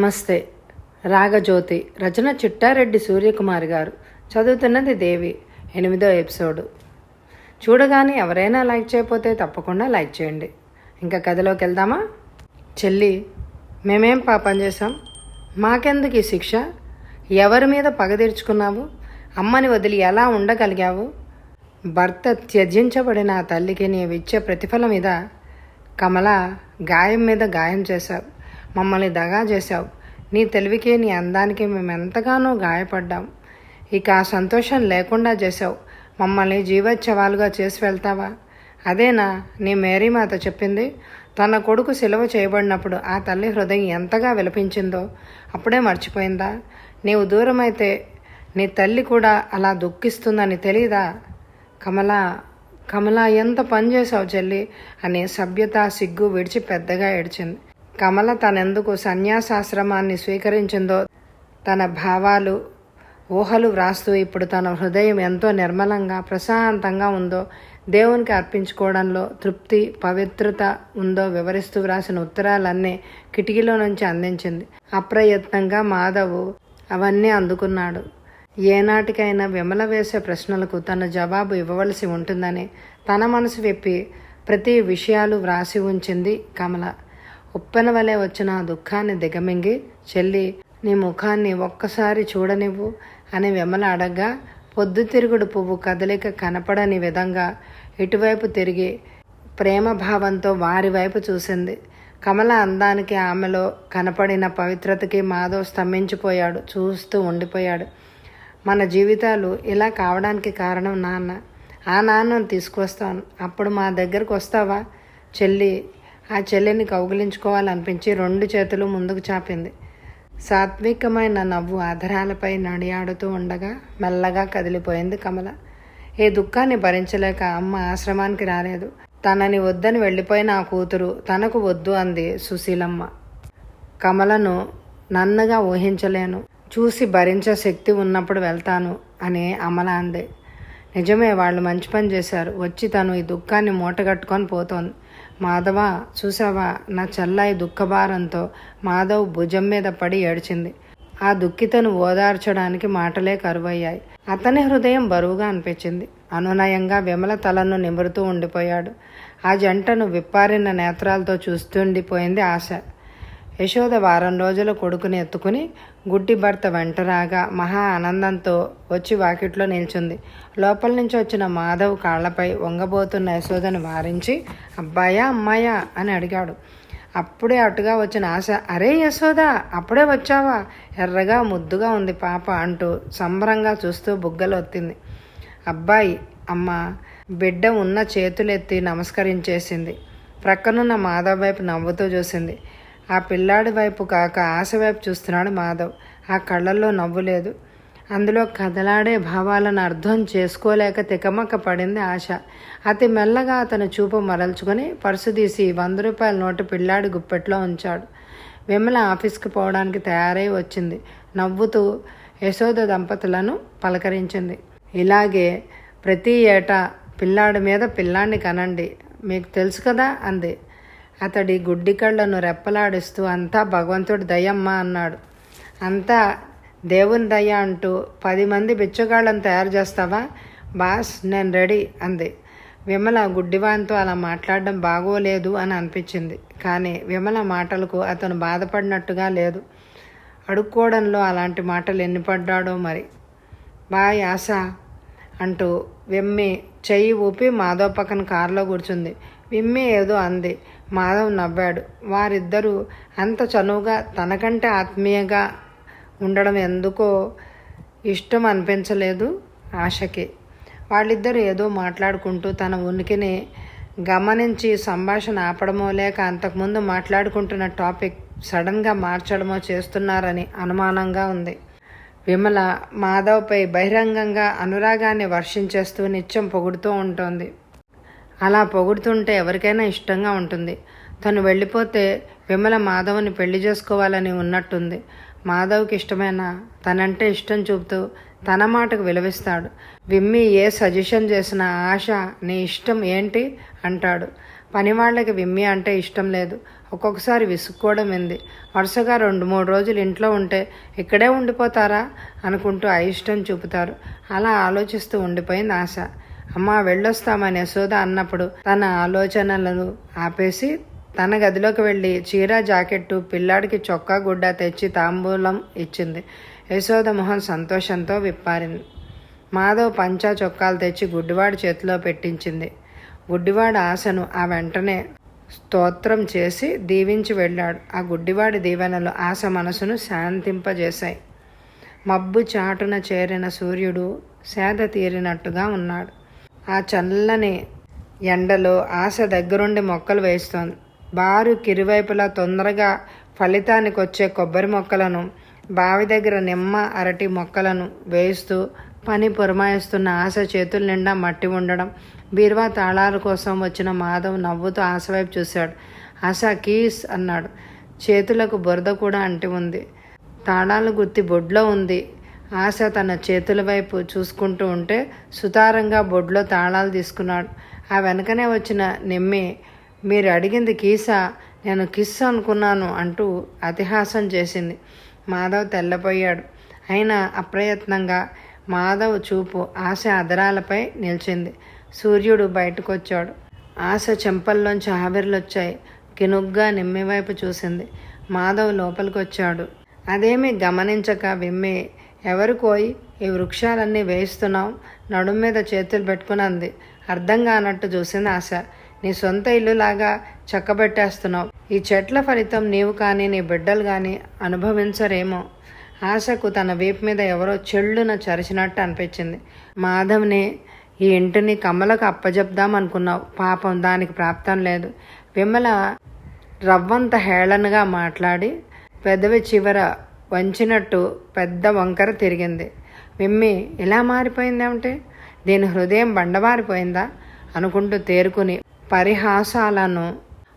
నమస్తే. రాగజ్యోతి రచన చిట్టారెడ్డి సూర్యకుమార్ గారు. చదువుతున్నది దేవి. ఎనిమిదో ఎపిసోడు. చూడగానే ఎవరైనా లైక్ చేయకపోతే తప్పకుండా లైక్ చేయండి. ఇంకా కథలోకి వెళ్దామా? చెల్లి మేమేం పాపం చేశాం? మాకెందుకు ఈ శిక్ష? ఎవరి మీద పగ తీర్చుకున్నావు? అమ్మని వదిలి ఎలా ఉండగలిగావు? భర్త త్యజించబడిన తల్లికి నీవిచ్చే ప్రతిఫలం మీద కమల గాయం మీద గాయం చేశావు. మమ్మల్ని దగా చేశావు. నీ తెలివికి నీ అందానికి మేమెంతగానో గాయపడ్డాం. ఇక ఆ సంతోషం లేకుండా చేశావు. మమ్మల్ని జీవోత్సవాలుగా చేసి వెళ్తావా? అదేనా? నీ మేరీమాత చెప్పింది. తన కొడుకు సెలవు చేయబడినప్పుడు ఆ తల్లి హృదయం ఎంతగా విలపించిందో అప్పుడే మర్చిపోయిందా? నీవు దూరమైతే నీ తల్లి కూడా అలా దుఃఖిస్తుందని తెలీదా? కమల కమల ఎంత పని చేసావు చెల్లి? అని సభ్యత సిగ్గు విడిచి పెద్దగా ఏడ్చింది. కమల తనెందుకు సన్యాసాశ్రమాన్ని స్వీకరించిందో తన భావాలు ఊహలు వ్రాస్తూ ఇప్పుడు తన హృదయం ఎంతో నిర్మలంగా ప్రశాంతంగా ఉందో దేవునికి అర్పించుకోవడంలో తృప్తి పవిత్రత ఉందో వివరిస్తూ వ్రాసిన ఉత్తరాలన్నీ కిటికీలో నుంచి అందించింది. అప్రయత్నంగా మాధవ్ అవన్నీ అందుకున్నాడు. ఏనాటికైనా విమల వేసే ప్రశ్నలకు తన జవాబు ఇవ్వవలసి ఉంటుందని తన మనసు విప్పి ప్రతి విషయాలు వ్రాసి ఉంచింది కమల. ఉప్పెన వలె వచ్చిన ఆ దుఃఖాన్ని దిగమింగి చెల్లి నీ ముఖాన్ని ఒక్కసారి చూడనివ్వు అని విమల అడగ్గా పొద్దుతిరుగుడు పువ్వు కదలిక కనపడని విధంగా ఇటువైపు తిరిగి ప్రేమ భావంతో వారి వైపు చూసింది. కమల అందానికి ఆమెలో కనపడిన పవిత్రతకి మాధవ్ స్తంభించిపోయాడు చూస్తూ ఉండిపోయాడు. మన జీవితాలు ఇలా కావడానికి కారణం నాన్న. ఆ నాన్నను తీసుకొస్తాను అప్పుడు మా దగ్గరకు వస్తావా? చెల్లి ఆ చెల్లెని కౌగిలించుకోవాలనిపించి రెండు చేతులు ముందుకు చాపింది. సాత్వికమైన నవ్వు ఆధారాలపై నడియాడుతూ ఉండగా మెల్లగా కదిలిపోయింది కమల. ఏ దుఃఖాన్ని భరించలేక అమ్మ ఆశ్రమానికి రాలేదు. తనని వద్దని వెళ్ళిపోయిన ఆ కూతురు తనకు వద్దు అంది సుశీలమ్మ. కమలను నన్నగా ఊహించలేను. చూసి భరించే శక్తి ఉన్నప్పుడు వెళ్తాను అని అమల అంది. నిజమే వాళ్ళు మంచి పని చేశారు. వచ్చి తను ఈ దుఃఖాన్ని మూటగట్టుకొని పోతోంది. మాధవ చూసావా నా చెల్లాయి దుఃఖభారంతో మాధవ్ భుజం మీద పడి ఏడ్చింది. ఆ దుఃఖితను ఓదార్చడానికి మాటలే కరువయ్యాయి. అతని హృదయం బరువుగా అనిపించింది. అనునయంగా విమల తలను నిమురుతూ ఉండిపోయాడు. ఆ జంటను విప్పారిన నేత్రాలతో చూస్తుండిపోయింది ఆశ. యశోద వారం రోజుల కొడుకుని ఎత్తుకుని గుడ్డి భర్త వెంట రాగా మహా ఆనందంతో వచ్చి వాకిట్లో నిల్చుంది. లోపల నుంచి వచ్చిన మాధవ్ కాళ్ళపై వంగబోతున్న యశోదని వారించి అబ్బాయా అమ్మాయా? అని అడిగాడు. అప్పుడే అటుగా వచ్చిన ఆశ అరే యశోద అప్పుడే వచ్చావా? ఎర్రగా ముద్దుగా ఉంది పాప అంటూ సంబరంగా చూస్తూ బుగ్గలు ఒత్తింది. అబ్బాయి అమ్మ బిడ్డ ఉన్న చేతులెత్తి నమస్కరించేసింది. ప్రక్కనున్న మాధవ్ వైపు నవ్వుతూ చూసింది. ఆ పిల్లాడి వైపు కాక ఆశ వైపు చూస్తున్నాడు మాధవ్. ఆ కళ్ళల్లో నవ్వు లేదు. అందులో కదలాడే భావాలను అర్థం చేసుకోలేక తికమక్క పడింది ఆశ. అతి మెల్లగా అతను చూపు మరల్చుకొని పర్సు తీసి వంద రూపాయల నోటు పిల్లాడి గుప్పెట్లో ఉంచాడు. విమల ఆఫీస్కి పోవడానికి తయారై వచ్చింది. నవ్వుతూ యశోద దంపతులను పలకరించింది. ఇలాగే ప్రతి ఏటా పిల్లాడి మీద పిల్లాడిని కనండి. మీకు తెలుసు కదా అంది. అతడి గుడ్డి కళ్ళను రెప్పలాడిస్తూ అంతా భగవంతుడి దయమ్మ అన్నాడు. అంతా దేవుని దయ అంటూ పది మంది బిచ్చగాళ్ళను తయారు చేస్తావా? బాస్ నేను రెడీ అంది. విమల గుడ్డివాన్తో అలా మాట్లాడడం బాగోలేదు అని అనిపించింది. కానీ విమల మాటలకు అతను బాధపడినట్టుగా లేదు. అడుక్కోవడంలో అలాంటి మాటలు ఎన్ని పడ్డాడో మరి. బాయ్ ఆశ అంటూ విమ్మి చెయ్యి ఊపి మాధవ్ పక్కన కారులో కూర్చుంది. విమ్మి ఏదో అంది. మాధవ్ నవ్వాడు. వారిద్దరూ అంత చనువుగా తనకంటే ఆత్మీయంగా ఉండడం ఎందుకో ఇష్టం అనిపించలేదు ఆశకి. వాళ్ళిద్దరూ ఏదో మాట్లాడుకుంటూ తన ఉనికిని గమనించి సంభాషణ ఆపడమో లేక అంతకుముందు మాట్లాడుకుంటున్న టాపిక్ సడన్గా మార్చడమో చేస్తున్నారని అనుమానంగా ఉంది. విమల మాధవ్పై బహిరంగంగా అనురాగాన్ని వర్షించేస్తూ నిత్యం పొగుడుతూ ఉంటుంది. అలా పొగుడుతుంటే ఎవరికైనా ఇష్టంగా ఉంటుంది. తను వెళ్ళిపోతే విమల మాధవ్ని పెళ్ళి చేసుకోవాలని ఉన్నట్టుంది. మాధవ్కి ఇష్టమైన తనంటే ఇష్టం చూపుతూ తన మాటకు విలువిస్తాడు. విమ్మి ఏ సజెషన్ చేసిన ఆశ నీ ఇష్టం ఏంటి? అంటాడు. పనివాళ్ళకి విమ్మి అంటే ఇష్టం లేదు. ఒక్కొక్కసారి విసుక్కోవడం ఏంది? వరుసగా రెండు మూడు రోజులు ఇంట్లో ఉంటే ఇక్కడే ఉండిపోతారా? అనుకుంటూ అయిష్టం చూపుతారు. అలా ఆలోచిస్తూ ఉండిపోయింది ఆశ. అమ్మ వెళ్ళొస్తామని యశోద అన్నప్పుడు తన ఆలోచనలను ఆపేసి తన గదిలోకి వెళ్ళి చీర జాకెట్టు పిల్లాడికి చొక్కా గుడ్డ తెచ్చి తాంబూలం ఇచ్చింది. యశోద మొహం సంతోషంతో విప్పారింది. మాధవ్ పంచా చొక్కాలు తెచ్చి గుడ్డివాడి చేతిలో పెట్టించింది. గుడ్డివాడి ఆశను ఆ వెంటనే స్తోత్రం చేసి దీవించి వెళ్ళాడు. ఆ గుడ్డివాడి దీవెనలు ఆశ మనసును శాంతింపజేశాయి. మబ్బు చాటున చేరిన సూర్యుడు సేద తీరినట్టుగా ఉన్నాడు. ఆ చల్లని ఎండలో ఆశ దగ్గరుండి మొక్కలు వేస్తోంది. బారు కిరువైపులా తొందరగా ఫలితానికి వచ్చే కొబ్బరి మొక్కలను బావి దగ్గర నిమ్మ అరటి మొక్కలను వేస్తూ పని పురమాయిస్తున్న ఆశ చేతుల నిండా మట్టి ఉండడం. బీరువా తాళాల కోసం వచ్చిన మాధవ్ నవ్వుతూ ఆశ వైపు చూశాడు. ఆశ కీస్ అన్నాడు. చేతులకు బురద కూడా అంటి ఉంది. తాళాలు గుర్తి బొడ్లో ఉంది. ఆశ తన చేతుల వైపు చూసుకుంటూ ఉంటే సుతారంగా బొడ్లో తాళాలు తీసుకున్నాడు. ఆ వెనకనే వచ్చిన నిమ్మి మీరు అడిగింది కీసా? నేను కిస్ అనుకున్నాను అంటూ అతిహాసం చేసింది. మాధవ్ తెల్లపోయాడు అయినా అప్రయత్నంగా మాధవ్ చూపు ఆశ అదరాలపై నిలిచింది. సూర్యుడు బయటకొచ్చాడు. ఆశ చెంపల్లోంచి ఆవిర్లొచ్చాయి. కినుగ్గా నిమ్మి వైపు చూసింది. మాధవ్ లోపలికొచ్చాడు. అదేమీ గమనించక విమ్మి ఎవరు కోయి? ఈ వృక్షాలన్నీ వేయిస్తున్నావు నడుం మీద చేతులు పెట్టుకుని అంది అర్థం కానట్టు చూసింది ఆశ. నీ సొంత ఇల్లులాగా చక్కబెట్టేస్తున్నావు. ఈ చెట్ల ఫలితం నీవు కానీ నీ బిడ్డలు కానీ అనుభవించరేమో. ఆశకు తన వీపు మీద ఎవరో చెళ్ళున చరిచినట్టు అనిపించింది. మాధవ్ని ఈ ఇంటిని కమ్మలకు అప్పజెప్దాం అనుకున్నావు పాపం దానికి ప్రాప్తం లేదు. విమల రవ్వంత హేళనగా మాట్లాడి పెదవి చివర వంచినట్టు పెద్ద వంకర తిరిగింది. విమ్మి ఇలా మారిపోయిందేమిటి? దీని హృదయం బండబారిపోయిందా? అనుకుంటూ తేరుకుని పరిహాసాలను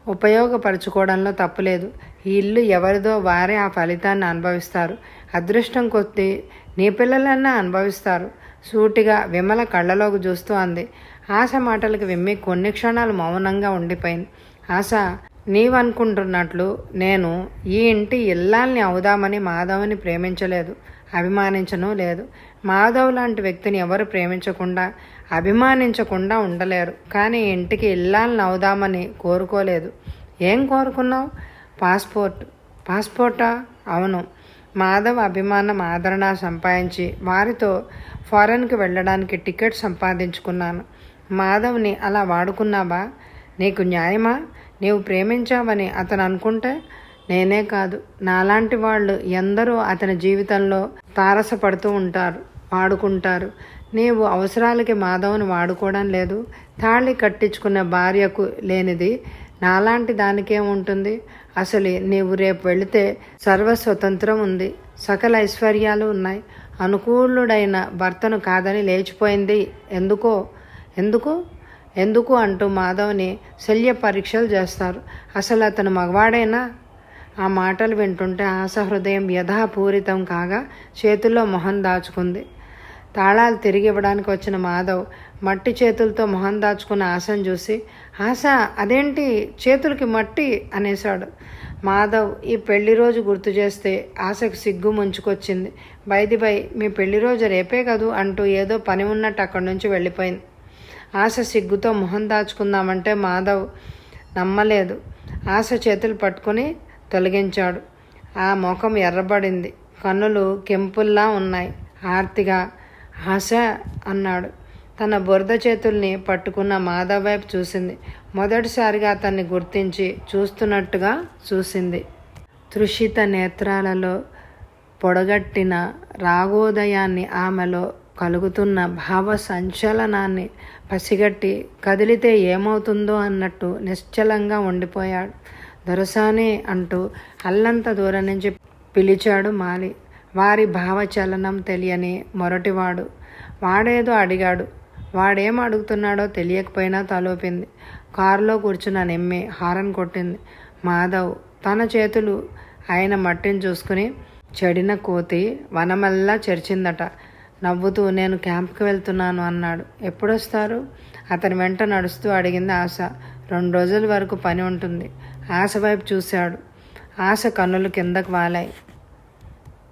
ఉపయోగపరచుకోవడంలో తప్పులేదు. ఈ ఇల్లు ఎవరిదో వారే ఆ ఫలితాన్ని అనుభవిస్తారు. అదృష్టం కొద్దీ నీ పిల్లలన్నా అనుభవిస్తారు. సూటిగా విమల కళ్ళలోకి చూస్తూ అంది. ఆశ మాటలకు విమ్మి కొన్ని క్షణాలు మౌనంగా ఉండిపోయింది. ఆశ నీవనుకుంటున్నట్లు నేను ఈ ఇంటి ఇల్లాల్ని అవుదామని మాధవ్ని ప్రేమించలేదు అభిమానించను లేదు. మాధవ్ లాంటి వ్యక్తిని ఎవరు ప్రేమించకుండా అభిమానించకుండా ఉండలేరు. కానీ ఇంటికి ఇల్లాలని అవుదామని కోరుకోలేదు. ఏం కోరుకున్నావు? పాస్పోర్ట్. పాస్పోర్టా? అవును. మాధవ్ అభిమానం ఆదరణ సంపాదించి వారితో ఫారెన్కి వెళ్ళడానికి టికెట్ సంపాదించుకున్నాను. మాధవ్ని అలా వాడుకున్నావా? నీకు న్యాయమా? నీవు ప్రేమించావని అతను అనుకుంటే నేనే కాదు. నాలాంటి వాళ్ళు ఎందరో అతని జీవితంలో తారసపడుతూ ఉంటారు వాడుకుంటారు. నీవు అవసరాలకి మాధవ్ని వాడుకోవడం లేదు. తాళి కట్టించుకున్న భార్యకు లేనిది నాలాంటి దానికేముంటుంది అసలు నీవు రేపు వెళితే సర్వస్వతంత్రం ఉంది. సకల ఐశ్వర్యాలు ఉన్నాయి. అనుకూలుడైన భర్తను కాదని లేచిపోయింది. ఎందుకో? ఎందుకు? ఎందుకు అంటూ మాధవ్ని శల్య పరీక్షలు చేస్తారు. అసలు అతను మగవాడేనా? ఆ మాటలు వింటుంటే ఆశహృదయం యథాపూరితం కాగా చేతుల్లో మొహం దాచుకుంది. తాళాలు తిరిగి ఇవ్వడానికి వచ్చిన మాధవ్ మట్టి చేతులతో మొహం దాచుకున్న ఆశను చూసి ఆశ అదేంటి? చేతులకి మట్టి? అనేశాడు. మాధవ్ ఈ పెళ్ళి రోజు గుర్తు చేస్తే ఆశకు సిగ్గు ముంచుకొచ్చింది. బైది బై మీ పెళ్ళి రోజు రేపే కదూ అంటూ ఏదో పని ఉన్నట్టు అక్కడి నుంచి వెళ్ళిపోయింది. ఆశ సిగ్గుతో మొహం దాచుకుందామంటే మాధవ్ నమ్మలేదు. ఆశ చేతులు పట్టుకొని తొలగించాడు. ఆ ముఖం ఎర్రబడింది. కన్నులు కెంపుల్లా ఉన్నాయి. ఆర్తిగా ఆశ అన్నాడు. తన బురద చేతుల్ని పట్టుకున్న మాధవ్ వైపు చూసింది. మొదటిసారిగా అతన్ని గుర్తించి చూస్తున్నట్టుగా చూసింది. తృషిత నేత్రాలలో పొడగట్టిన రాగోదయాన్ని ఆమెలో కలుగుతున్న భావ సంచలనాన్ని పసిగట్టి కదిలితే ఏమవుతుందో అన్నట్టు నిశ్చలంగా ఉండిపోయాడు. దొరసానే అంటూ అల్లంత దూరం నుంచి పిలిచాడు మాలి. వారి భావచలనం తెలియని మొరటివాడు. వాడేదో అడిగాడు. వాడేం అడుగుతున్నాడో తెలియకపోయినా తలోపింది. కారులో కూర్చున్న నెమ్మి హారన్ కొట్టింది. మాధవ్ తన చేతులు ఆయన మట్టిని చూసుకుని చెడిన కోతి వనమల్లా చెరిచిందట. నవ్వుతూ నేను క్యాంప్కి వెళ్తున్నాను అన్నాడు. ఎప్పుడొస్తారు? అతని వెంట నడుస్తూ అడిగింది ఆశ. రెండు రోజుల వరకు పని ఉంటుంది. ఆశ వైపు చూశాడు. ఆశ కన్నులు కిందకు వాలాయి.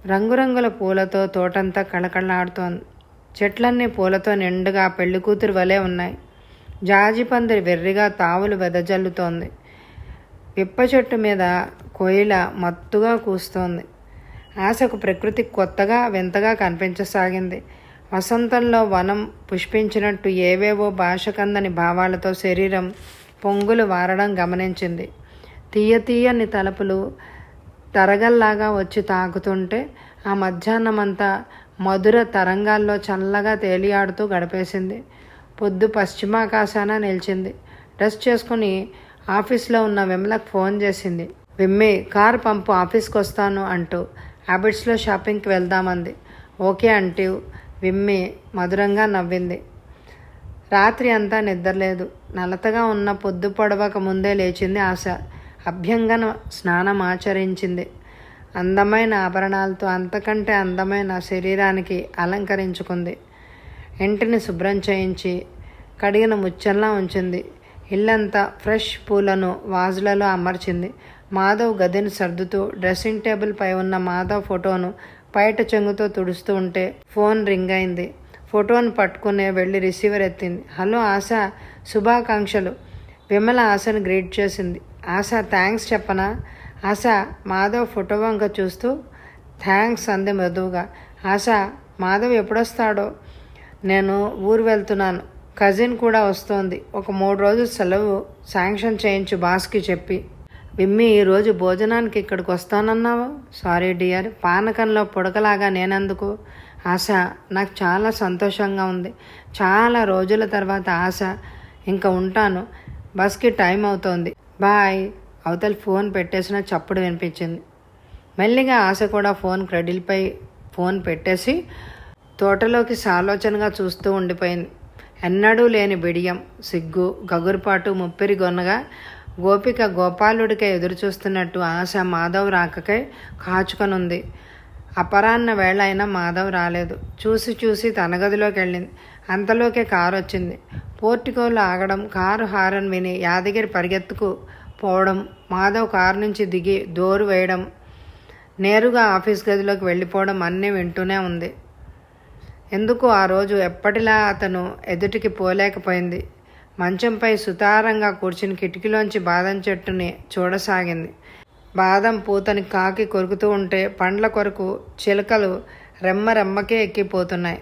రంగురంగుల పూలతో తోటంతా కళకళలాడుతోంది. చెట్లన్నీ పూలతో నిండుగా పెళ్ళి కూతురు వలె ఉన్నాయి. జాజి పందిరి వెర్రిగా తావులు వెదజల్లుతోంది. పిప్ప చెట్టు మీద కోయిల మత్తుగా కూస్తోంది. ఆశకు ప్రకృతి కొత్తగా వింతగా కనిపించసాగింది. వసంతంలో వనం పుష్పించినట్టు ఏవేవో భాషకందని భావాలతో శరీరం పొంగులు వారడం గమనించింది. తీయ తీయని తలుపులు తరగల్లాగా వచ్చి తాకుతుంటే ఆ మధ్యాహ్నమంతా మధుర తరంగాల్లో చల్లగా తేలియాడుతూ గడిపేసింది. పొద్దు పశ్చిమాకాశాన నిలిచింది. డ్రెస్ చేసుకుని ఆఫీస్లో ఉన్న విమలకు ఫోన్ చేసింది. విమ్మే కారు పంపు ఆఫీస్కి వస్తాను అంటూ హ్యాబిట్స్లో షాపింగ్కి వెళ్దామంది. ఓకే అంటూ విమ్మి మధురంగా నవ్వింది. రాత్రి అంతా నిద్రలేదు. నలతగా ఉన్న పొద్దు పొడవక ముందే లేచింది ఆశ. అభ్యంగన స్నానం ఆచరించింది. అందమైన ఆభరణాలతో అంతకంటే అందమైన శరీరానికి అలంకరించుకుంది. ఇంటిని శుభ్రం చేయించి కడిగిన ముచ్చల్లా ఉంచింది. ఇల్లంతా ఫ్రెష్ పూలను వాజులలో అమర్చింది. మాధవ్ గదిని సర్దుతూ డ్రెస్సింగ్ టేబుల్ పై ఉన్న మాధవ్ ఫోటోను బయట చెంగుతో తుడుస్తూ ఉంటే ఫోన్ రింగ్ అయింది. ఫోటోను పట్టుకునే వెళ్ళి రిసీవర్ ఎత్తింది. హలో ఆశ శుభాకాంక్షలు. విమల ఆశను గ్రీట్ చేసింది. ఆశ థ్యాంక్స్ చెప్పనా? ఆశ మాధవ్ ఫోటో వంక చూస్తూ థ్యాంక్స్ అంది మృదువుగా. ఆశ మాధవ్ ఎప్పుడొస్తాడో? నేను ఊరు వెళ్తున్నాను. కజిన్ కూడా వస్తోంది. ఒక మూడు రోజులు సెలవు శాంక్షన్ చేయించు బాస్కి చెప్పి. విమ్మి ఈరోజు భోజనానికి ఇక్కడికి వస్తానన్నావు? Sorry dear పానకంలో పుడకలాగా నేనందుకు? ఆశ నాకు చాలా సంతోషంగా ఉంది. చాలా రోజుల తర్వాత ఆశ ఇంకా ఉంటాను. బస్కి టైం అవుతోంది. బాయ్ అవతల ఫోన్ పెట్టేసిన చప్పుడు వినిపించింది. మెల్లిగా ఆశ కూడా ఫోన్ క్రెడిల్పై ఫోన్ పెట్టేసి తోటలోకి సాలోచనగా చూస్తూ ఉండిపోయింది. ఎన్నడూ లేని బిడియం సిగ్గు గగురుపాటు ముప్పిరి గొన్నగా గోపిక గోపాలుడికై ఎదురుచూస్తున్నట్టు ఆశ మాధవ్ రాకకై కాచుకనుంది. అపరాన్న వేళ అయినా మాధవ్ రాలేదు. చూసి చూసి తన గదిలోకి వెళ్ళింది అంతలోకే కారు వచ్చింది పోర్టికోలో ఆగడం కారు హారన్ విని యాదగిరి పరిగెత్తుకు పోవడం మాధవ్ కారు నుంచి దిగి దోరు వేయడం నేరుగా ఆఫీస్ గదిలోకి వెళ్ళిపోవడం అన్నీ వింటూనే ఉంది. ఎందుకు ఆ రోజు ఎప్పటిలా అతను ఎదుటికి పోలేకపోయింది? మంచంపై సుతారంగా కూర్చుని కిటికీలోంచి బాదం చెట్టుని చూడసాగింది. బాదం పూతని కాకి కొరుకుతూ ఉంటే పండ్ల కొరకు చిలకలు రెమ్మ రెమ్మకే ఎక్కిపోతున్నాయి.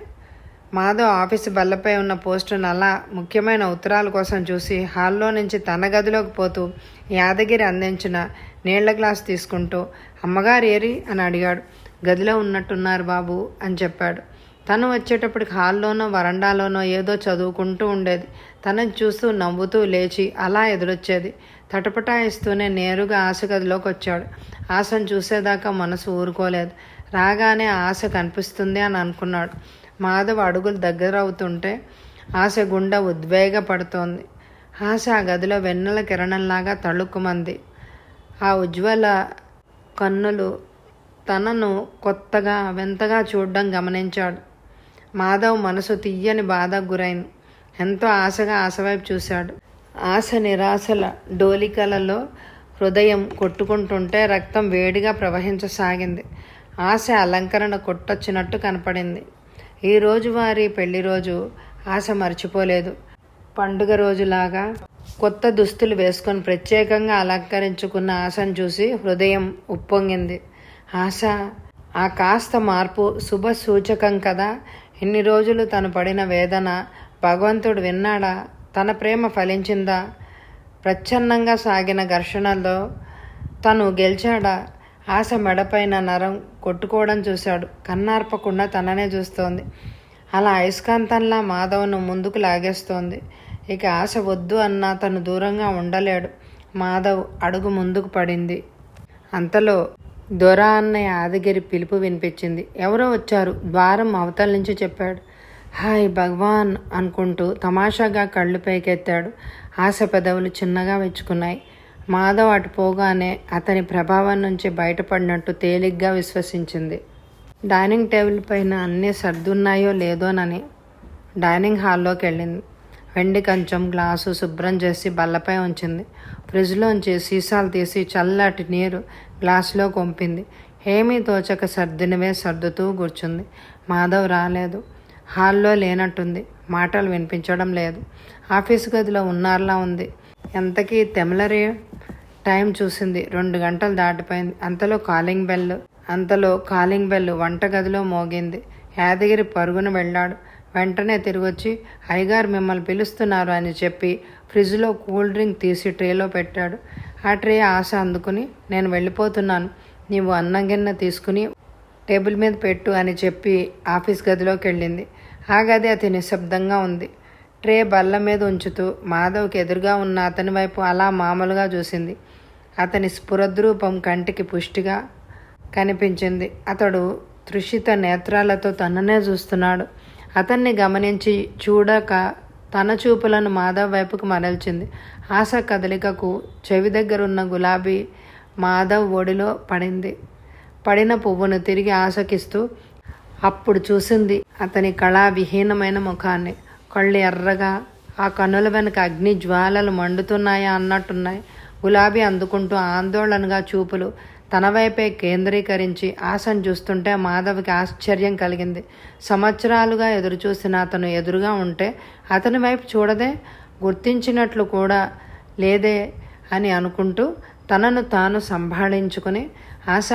మాధవ్ ఆఫీసు బల్లపై ఉన్న పోస్టును అలా ముఖ్యమైన ఉత్తరాల కోసం చూసి హాల్లో నుంచి తన గదిలోకి పోతూ యాదగిరి అందించిన నీళ్ళ గ్లాస్ తీసుకుంటూ అమ్మగారు ఏరి? అని అడిగాడు. గదిలో ఉన్నట్టున్నారు బాబు అని చెప్పాడు. తను వచ్చేటప్పటికి హాల్లోనో వరండాలోనో ఏదో చదువుకుంటూ ఉండేది. తనను చూస్తూ నవ్వుతూ లేచి అలా ఎదురొచ్చేది. తటపటాయిస్తూనే నేరుగా ఆశ గదిలోకి వచ్చాడు. ఆశను చూసేదాకా మనసు ఊరుకోలేదు. రాగానే ఆశ కనిపిస్తుంది అని అనుకున్నాడు. మాధవ్ అడుగులు దగ్గర అవుతుంటే ఆశ గుండె ఉద్వేగపడుతోంది ఆశ ఆ గదిలో వెన్నెల కిరణంలాగా తళుక్కుమంది. ఆ ఉజ్వల కన్నులు తనను కొత్తగా వింతగా చూడడం గమనించాడు. మాధవ్ మనసు తీయని బాధకు గురైంది. ఎంతో ఆశగా ఆశ వైపు చూశాడు. ఆశ నిరాశల డోలికలలో హృదయం కొట్టుకుంటుంటే రక్తం వేడిగా ప్రవహించసాగింది. ఆశ అలంకరణ కొట్టొచ్చినట్టు కనపడింది. ఈ రోజు వారి పెళ్ళి రోజు ఆశ మర్చిపోలేదు. పండుగ రోజులాగా కొత్త దుస్తులు వేసుకొని ప్రత్యేకంగా అలంకరించుకున్న ఆశను చూసి హృదయం ఉప్పొంగింది. ఆశ ఆ కాస్త మార్పు శుభ సూచకం కదా. ఇన్ని రోజులు తను పడిన వేదన భగవంతుడు విన్నాడా? తన ప్రేమ ఫలించిందా? ప్రచ్ఛన్నంగా సాగిన ఘర్షణలో తను గెలిచాడా? ఆశ మెడపైన నరం కొట్టుకోవడం చూశాడు. కన్నార్పకుండా తననే చూస్తోంది. అలా అయస్కాంతంలా మాధవ్ను ముందుకు లాగేస్తోంది. ఇక ఆశ వద్దు అన్నా తను దూరంగా ఉండలేడు. మాధవ్ అడుగు ముందుకు పడింది. అంతలో దొర అన్నయ్య ఆదిగిరి పిలుపు వినిపించింది. ఎవరో వచ్చారు. ద్వారం అవతల నుంచి చెప్పాడు. హాయ్ భగవాన్ అనుకుంటూ తమాషాగా కళ్ళు పైకెత్తాడు. ఆశ పెదవులు చిన్నగా వెచ్చుకున్నాయి మాధవ్ అటు పోగానే అతని ప్రభావం నుంచి బయటపడినట్టు తేలిగ్గా విశ్వసించింది. డైనింగ్ టేబుల్ పైన అన్నీ సర్దున్నాయో లేదోనని డైనింగ్ హాల్లోకి వెళ్ళింది. వెండి కంచం గ్లాసు శుభ్రం చేసి బల్లపై ఉంచింది. ఫ్రిడ్జ్లోంచి సీసాలు తీసి చల్లటి నీరు గ్లాసులో కొంపింది. ఏమీ తోచక సర్దినవే సర్దుతూ కూర్చుంది. మాధవ్ రాలేదు. హాల్లో లేనట్టుంది. మాటలు వినిపించడం లేదు. ఆఫీస్ గదిలో ఉన్నారులా ఉంది. ఎంతకీ తెమలరే టైం చూసింది. రెండు గంటలు దాటిపోయింది. అంతలో కాలింగ్ బెల్ అంతలో కాలింగ్ బెల్ వంటగదిలో మోగింది. యాదగిరి పరుగున వెళ్ళాడు. వెంటనే తిరిగొచ్చి అయ్యగారు మిమ్మల్ని పిలుస్తున్నారు అని చెప్పి ఫ్రిడ్జ్లో కూల్ డ్రింక్ తీసి ట్రేలో పెట్టాడు. ఆ ట్రే ఆశ అందుకుని నేను వెళ్ళిపోతున్నాను. నీవు అన్నం గిన్నె తీసుకుని టేబుల్ మీద పెట్టు అని చెప్పి ఆఫీస్ గదిలోకి వెళ్ళింది. ఆ గది అతి నిశ్శబ్దంగా ఉంది. ట్రే బల్ల మీద ఉంచుతూ మాధవ్కి ఎదురుగా ఉన్న అతని వైపు అలా మామూలుగా చూసింది. అతని స్ఫురద్రూపం కంటికి పుష్టిగా కనిపించింది. అతడు తృషిత నేత్రాలతో తననే చూస్తున్నాడు. అతన్ని గమనించి చూడక తన చూపులను మాధవ్ వైపుకు మరల్చింది. ఆశ కదలికకు చెవి దగ్గరున్న గులాబీ మాధవ్ ఒడిలో పడింది. పడిన పువ్వును తిరిగి ఆశకిస్తూ అప్పుడు చూసింది అతని కళా విహీనమైన ముఖాన్ని. కళ్ళు ఎర్రగా ఆ కన్నుల వెనుక అగ్ని జ్వాలలు మండుతున్నాయా అన్నట్టున్నాయి. గులాబీ అందుకుంటూ ఆందోళనగా చూపులు తన వైపే కేంద్రీకరించి ఆశను చూస్తుంటే మాధవ్కి ఆశ్చర్యం కలిగింది. సంవత్సరాలుగా ఎదురుచూసిన అతను ఎదురుగా ఉంటే అతని వైపు చూడదే గుర్తించినట్లు కూడా లేదే అని అనుకుంటూ తనను తాను సంభాళించుకుని ఆశ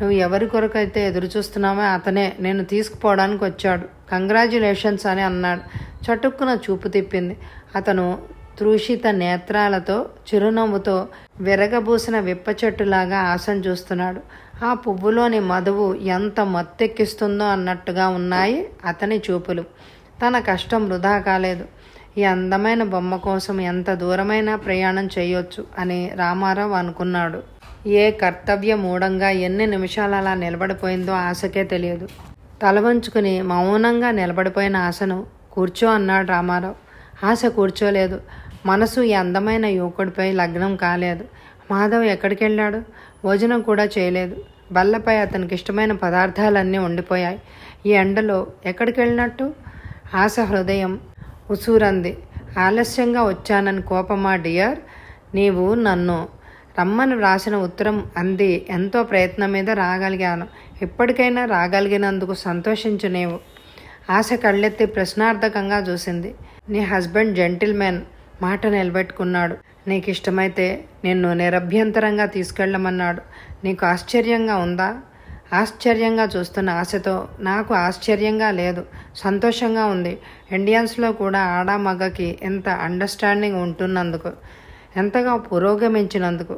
నువ్వు ఎవరి కొరకైతే ఎదురు చూస్తున్నావో అతనే నేను తీసుకుపోవడానికి వచ్చాడు. కంగ్రాచ్యులేషన్స్ అని అన్నాడు. చటుక్కున చూపు తిప్పింది. అతను త్రూషిత నేత్రాలతో చిరునవ్వుతో విరగబూసిన విప్ప చెట్టులాగా ఆశను చూస్తున్నాడు. ఆ పువ్వులోని మధువు ఎంత మత్తెక్కిస్తుందో అన్నట్టుగా ఉన్నాయి అతని చూపులు. తన కష్టం వృధా కాలేదు. ఈ అందమైన బొమ్మ కోసం ఎంత దూరమైనా ప్రయాణం చేయొచ్చు అని రామారావు అనుకున్నాడు. ఏ కర్తవ్య మూఢంగా ఎన్ని నిమిషాలు అలా నిలబడిపోయిందో ఆశకే తెలియదు. తల వంచుకుని మౌనంగా నిలబడిపోయిన ఆశను కూర్చో అన్నాడు రామారావు. ఆశ కూర్చోలేదు. మనసు ఈ అందమైన యువకుడిపై లగ్నం కాలేదు. మాధవ్ ఎక్కడికి వెళ్ళాడు భోజనం కూడా చేయలేదు. బల్లపై అతనికి ఇష్టమైన పదార్థాలన్నీ ఉండిపోయాయి. ఈ ఎండలో ఎక్కడికి వెళ్ళినట్టు ఆశ హృదయం ఉసూరంది. ఆలస్యంగా వచ్చానని కోపమా డియర్? నీవు నన్ను రమ్మని వ్రాసిన ఉత్తరం అంది. ఎంతో ప్రయత్నం మీద రాగలిగాను. ఇప్పటికైనా రాగలిగినందుకు సంతోషించునేవు ఆశ కళ్ళెత్తి ప్రశ్నార్థకంగా చూసింది. నీ హస్బెండ్ జెంటిల్మెన్ మాట నిలబెట్టుకున్నాడు. నీకు ఇష్టమైతే నిన్ను నిరభ్యంతరంగా తీసుకెళ్ళమన్నాడు. నీకు ఆశ్చర్యంగా ఉందా? ఆశ్చర్యంగా చూస్తున్న ఆశతో నాకు ఆశ్చర్యంగా లేదు. సంతోషంగా ఉంది. ఇండియన్స్లో కూడా ఆడా మగకి ఎంత అండర్స్టాండింగ్ ఉంటున్నందుకు. ఎంతగా పురోగమించినందుకు.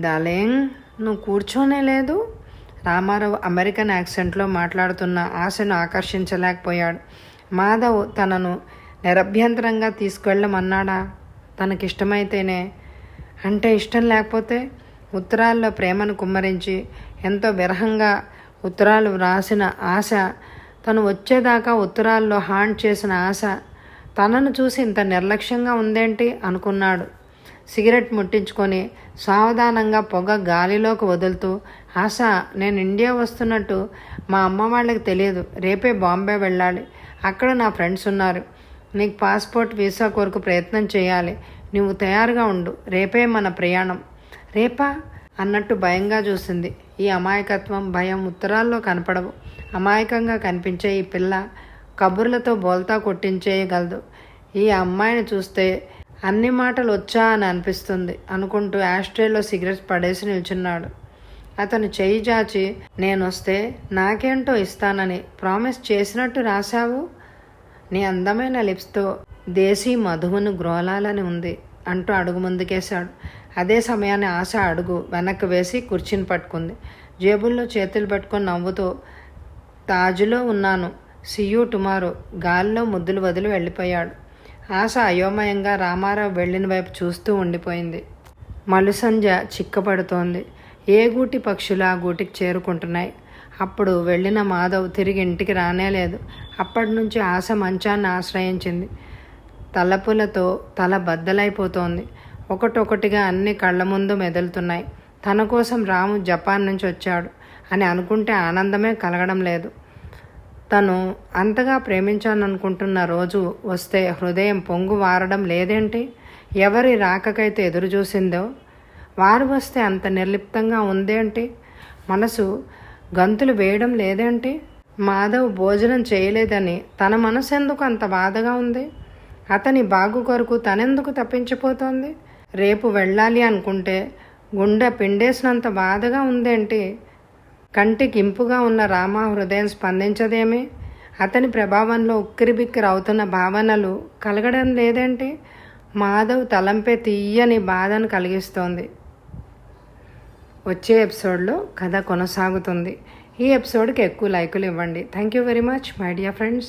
డార్లింగ్ నువ్వు కూర్చోనే లేదు. రామారావు అమెరికన్ యాక్సెంట్లో మాట్లాడుతున్న ఆశను ఆకర్షించలేకపోయాడు. మాధవ్ తనను నిరభ్యంతరంగా తీసుకెళ్ళమన్నాడా? తనకిష్టమైతేనే. అంటే ఇష్టం లేకపోతే ఉత్తరాల్లో ప్రేమను కుమ్మరించి ఎంతో విరహంగా ఉత్తరాలు వ్రాసిన ఆశ తను వచ్చేదాకా ఉత్తరాల్లో హాండ్ చేసిన ఆశ తనను చూసి ఇంత నిర్లక్ష్యంగా ఉందేంటి అనుకున్నాడు. సిగరెట్ ముట్టించుకొని సావధానంగా పొగ గాలిలోకి వదులుతూ ఆశ నేను ఇండియా వస్తున్నట్టు మా అమ్మ వాళ్ళకి తెలియదు. రేపే బాంబే వెళ్ళాలి. అక్కడ నా ఫ్రెండ్స్ ఉన్నారు. నీకు పాస్పోర్ట్ వీసా కొరకు ప్రయత్నం చేయాలి. నువ్వు తయారుగా ఉండు. రేపే మన ప్రయాణం. రేపా? అన్నట్టు భయంగా చూసింది. ఈ అమాయకత్వం భయం ఉత్తరాల్లో కనపడవు. అమాయకంగా కనిపించే ఈ పిల్ల కబుర్లతో బోల్తా కొట్టించేయగలదు. ఈ అమ్మాయిని చూస్తే అన్ని మాటలు వచ్చా అని అనిపిస్తుంది. అనుకుంటూ యాస్ట్రేలో సిగరెట్ పడేసి నిల్చున్నాడు. అతను చేయి చాచి నేను వస్తే నాకేంటో ఇస్తానని ప్రామిస్ చేసినట్టు రాశావు? నీ అందమైన లిప్స్తో దేశీ మధువును గ్రోలాలని ఉంది అంటూ అడుగు ముందుకేశాడు. అదే సమయాన్ని ఆశ అడుగు వెనక్కి వేసి కుర్చీని పట్టుకుంది. జేబుల్లో చేతులు పట్టుకొని నవ్వుతూ తాజులో ఉన్నాను. See you tomorrow. గాల్లో ముద్దులు వదిలి వెళ్ళిపోయాడు. ఆశ అయోమయంగా రామారావు వెళ్ళిన వైపు చూస్తూ ఉండిపోయింది. మలుసంజ చిక్కపడుతోంది. ఏ గూటి పక్షులు ఆ గూటికి చేరుకుంటున్నాయి? అప్పుడు వెళ్ళిన మాధవ్ తిరిగి ఇంటికి రానేలేదు అప్పటి నుంచి ఆశ మంచాన్ని ఆశ్రయించింది. తలపులతో తల బద్దలైపోతోంది. ఒకటొకటిగా అన్ని కళ్ళ ముందు మెదులుతున్నాయి. తన కోసం రాము జపాన్ నుంచి వచ్చాడు అని అనుకుంటే ఆనందమే కలగడం లేదు. తను అంతగా ప్రేమించాననుకుంటున్న రోజు వస్తే హృదయం పొంగు వారడం లేదేంటి? ఎవరి రాకకైతే ఎదురు చూసిందో వారు వస్తే అంత నిర్లిప్తంగా ఉందేంటి? మనసు గంతులు వేయడం లేదేంటి? మాధవ్ భోజనం చేయలేదని తన మనసు ఎందుకు అంత బాధగా ఉంది? అతని బాగు కొరకు తనెందుకు తప్పించిపోతోంది? రేపు వెళ్ళాలి అనుకుంటే గుండె పిండేసినంత బాధగా ఉందేంటి? కంటికి ఇంపుగా ఉన్న రామ హృదయం స్పందించదేమి? అతని ప్రభావంలో ఉక్కిరిబిక్కిరి అవుతున్న భావనలు కలగడం లేదంటే? మాధవ్ తలంపే తీయని బాధను కలిగిస్తోంది. వచ్చే ఎపిసోడ్లో కథ కొనసాగుతుంది. ఈ ఎపిసోడ్కి ఎక్కువ లైకులు ఇవ్వండి. Thank you very much my dear friends